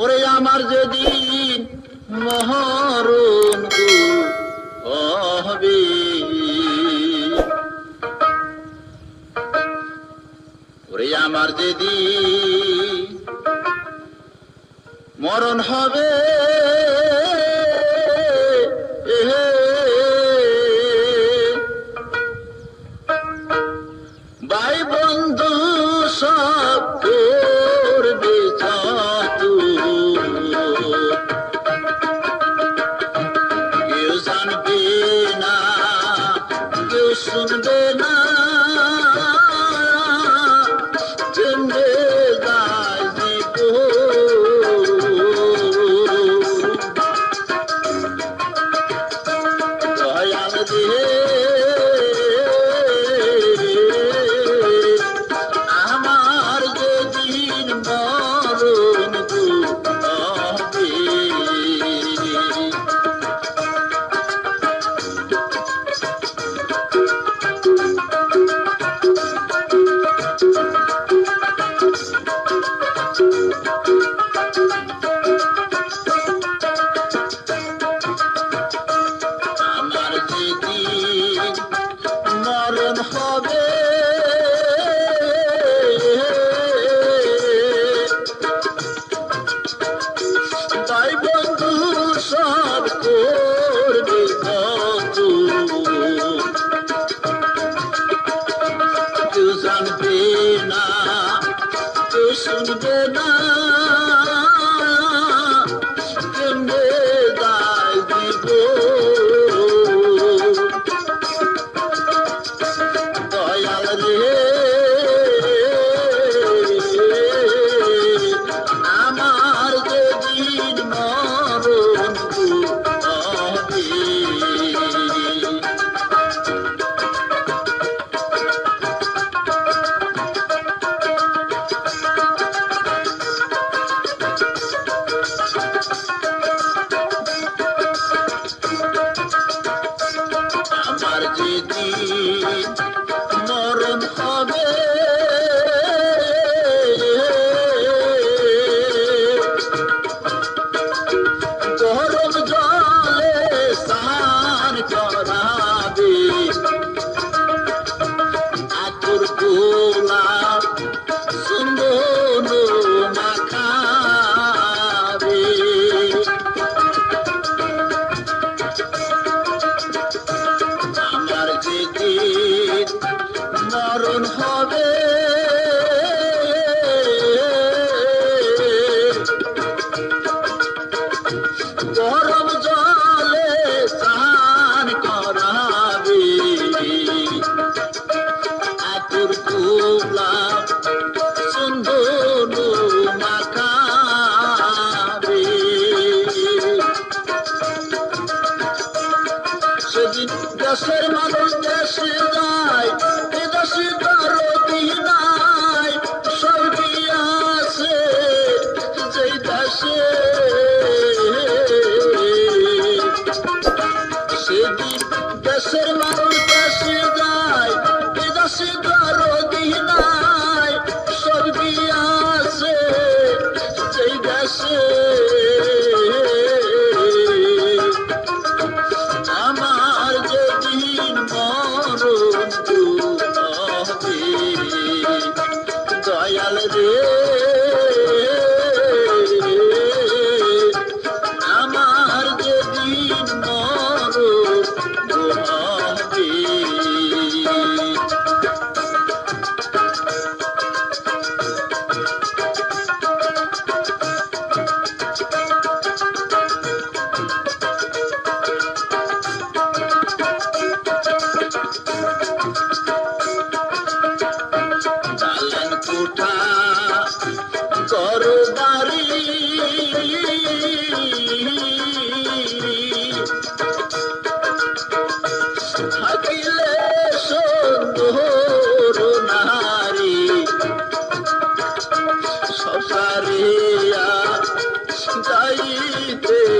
ওরে আমার যদি মহরণ হবে। ওরে আমার যদি মরণ হবে কেউ জানবে না কেউ শুনবে না। আমার যেদিন মা Don't you do that? কারণ হবে। গরম জলে স্নান করাবে। আতুর কুলা সুন্দর সেদিন মাঝে ते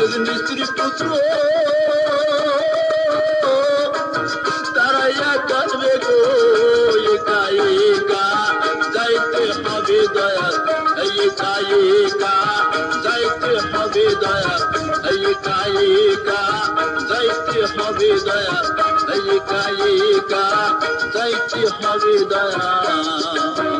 যদি মিস্ত্রি পুত্র তারা কাটবে গো একা একা। যাইতে হবে দয়া একা একা। যাইতে হবে দয়া একা একা। যাইতে হবে দয়া একা। যাইতে হবে দয়া।